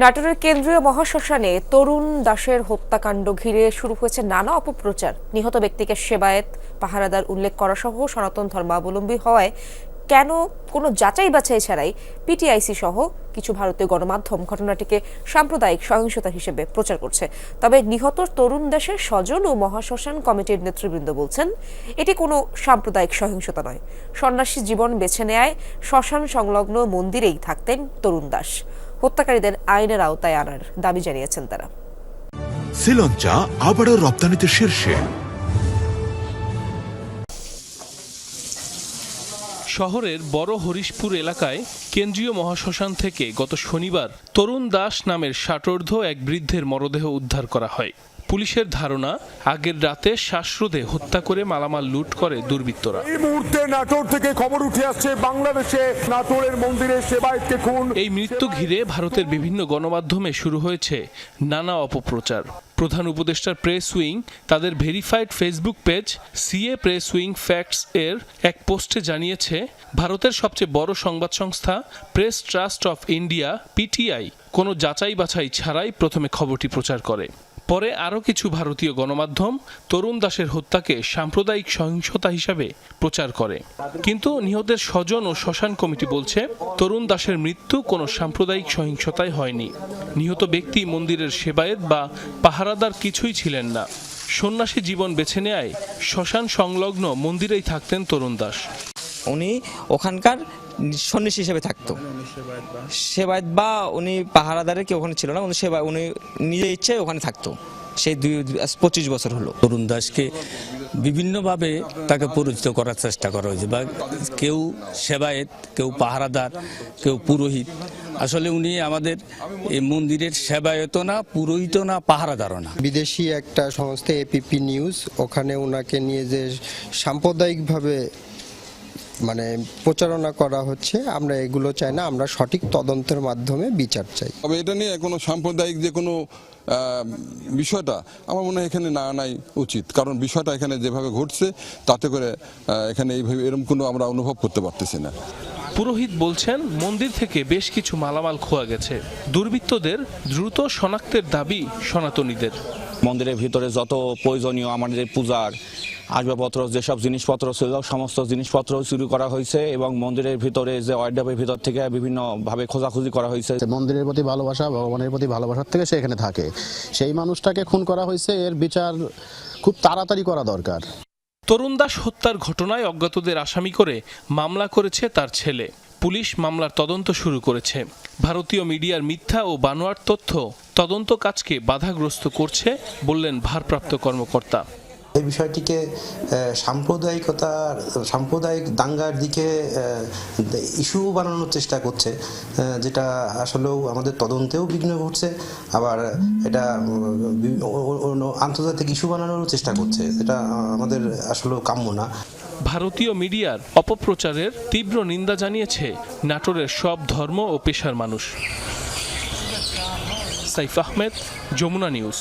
নাটোরের কেন্দ্রীয় মহাশ্মশানে তরুণ দাসের হত্যাকাণ্ড ঘিরে শুরু হয়েছে নানা অপপ্রচার। নিহত ব্যক্তিকে সেবায়েত, পাহারাদার উল্লেখ করা সহ সনাতন ধর্মাবলম্বী হওয়ায় কেন কোনো যাচাই বাছাই ছাড়াই পিটিআইসি সহ কিছু ভারতীয় গণমাধ্যম ঘটনাটিকে সাম্প্রদায়িক সহিংসতা হিসেবে প্রচার করছে। তবে নিহত তরুণ দাসের স্বজন ও মহাশ্মশান কমিটির নেতৃবৃন্দ বলছেন, এটি কোনো সাম্প্রদায়িক সহিংসতা নয়। সন্ন্যাসী জীবন বেছে নেয় শ্মশান সংলগ্ন মন্দিরেই থাকতেন তরুণ দাস। হত্যাকারীদের আইনের আওতায় আনার দাবি জানিয়েছেন তারা। শ্রীলঞ্চা আবারও রপ্তানিতে শীর্ষে। শহরের বড় হরিশপুর এলাকায় কেন্দ্রীয় মহাশ্মশান থেকে গত শনিবার তরুণ দাস নামের ষাটোর্ধ্ব এক বৃদ্ধের মরদেহ উদ্ধার করা হয়। পুলিশের ধারণা আগের রাতে শ্বাসরোধে হত্যা করে মালামাল লুট করে দুর্বৃত্তরা। এই মুহূর্তে নাটোর থেকে খবর উঠে আসছে বাংলাদেশে নাটোরের মন্দিরে সেবায়েতকে খুন। এই মৃত্যু ঘিরে ভারতের বিভিন্ন গণমাধ্যমে শুরু হয়েছে নানা অপপ্রচার। প্রধান উপদেষ্টার প্রেস উইং তাদের verified Facebook page CA press wing facts এর এক পোস্টে জানিয়েছে ভারতের সবচেয়ে বড় সংবাদ সংস্থা Press Trust of India PTI কোনো যাচাই বাছাই ছাড়াই প্রথমে খবরটি প্রচার করে। পরে আরও কিছু ভারতীয় গণমাধ্যম তরুণ দাসের হত্যাকে সাম্প্রদায়িক সহিংসতা হিসাবে প্রচার করে। কিন্তু নিহতের স্বজন ও শ্মশান কমিটি বলছে, তরুণ দাসের মৃত্যু কোনো সাম্প্রদায়িক সহিংসতায় হয়নি। নিহত ব্যক্তি মন্দিরের সেবায়েত বা পাহারাদার কিছুই ছিলেন না। সন্ন্যাসী জীবন বেছে নেয় শ্মশান সংলগ্ন মন্দিরেই থাকতেন তরুণ দাস। উনি ওখানকার সন্ন্যাসী হিসেবে থাকতো। সেবায়ত বা? উনি পাহারাদারে কেউ ওখানে ছিল না উনি সেবা উনি নিজে ইচ্ছে ওখানে থাকতো। সেই দুই পঁচিশ বছর হলো। তরুণ দাসকে বিভিন্নভাবে তাকে পরিচিত করার চেষ্টা করা হয়েছে বা কেউ সেবায়েত কেউ পাহারাদার কেউ পুরোহিত। আসলে উনি আমাদের এই মন্দিরের সেবায়ত না পুরোহিত না পাহারাদারও না। বিদেশি একটা সংস্থা এপিপি নিউজ ওখানে ওনাকে নিয়ে যে সাম্প্রদায়িকভাবে মানে প্রচারণা করা হচ্ছে আমরা এগুলো চাই না আমরা সঠিক তদন্তের মাধ্যমে বিচার চাই। তবে এটা নিয়ে কোনো সাম্প্রদায়িক যে কোনো বিষয়টা আমার মনে হয় এখানে না আনাই উচিত। কারণ বিষয়টা এখানে যেভাবে ঘটছে তাতে করে এখানে এইভাবে এরকম কোনো আমরা অনুভব করতে পারতেছি না। পুরোহিত বলছেন মন্দির থেকে বেশ কিছু মালামাল খোয়া গেছে। দুর্বৃত্তদের দ্রুত শনাক্তের দাবি সনাতনীদের। মন্দিরের ভিতরে যত প্রয়োজনীয় আমাদের পূজার আসবাবপত্র যেসব জিনিসপত্র ছিল সমস্ত জিনিসপত্র চুরি করা হয়েছে এবং মন্দিরের ভিতরে যে ওয়ার্ডাবের ভিতর থেকে বিভিন্নভাবে খোঁজাখুঁজি করা হয়েছে। মন্দিরের প্রতি ভালোবাসা ভগবানের প্রতি ভালোবাসার থেকে সে এখানে থাকে। সেই মানুষটাকে খুন করা হয়েছে এর বিচার খুব তাড়াতাড়ি করা দরকার। তরুণ দাস হত্যার ঘটনায় অজ্ঞাতদের আসামি করে মামলা করেছে তার ছেলে। পুলিশ মামলার তদন্ত শুরু করেছে। ভারতীয় মিডিয়ার মিথ্যা ও বানোয়ার তথ্য তদন্ত কাজকে বাধাগ্রস্ত করছে বললেন ভারপ্রাপ্ত কর্মকর্তা। এই বিষয়টিকে সাম্প্রদায়িকতার সাম্প্রদায়িক দাঙ্গার দিকে ইস্যু বানানোর চেষ্টা করছে যেটা আসলেও আমাদের তদন্তেও বিঘ্ন ঘটছে, আবার এটা আন্তর্জাতিক ইস্যু বানানোর চেষ্টা করছে, এটা আমাদের আসলেও কাম্য না। ভারতীয় মিডিয়ার অপপ্রচারের তীব্র নিন্দা জানিয়েছে নাটোরের সব ধর্ম ও পেশার মানুষ। সাইফ আহমেদ, যমুনা নিউজ।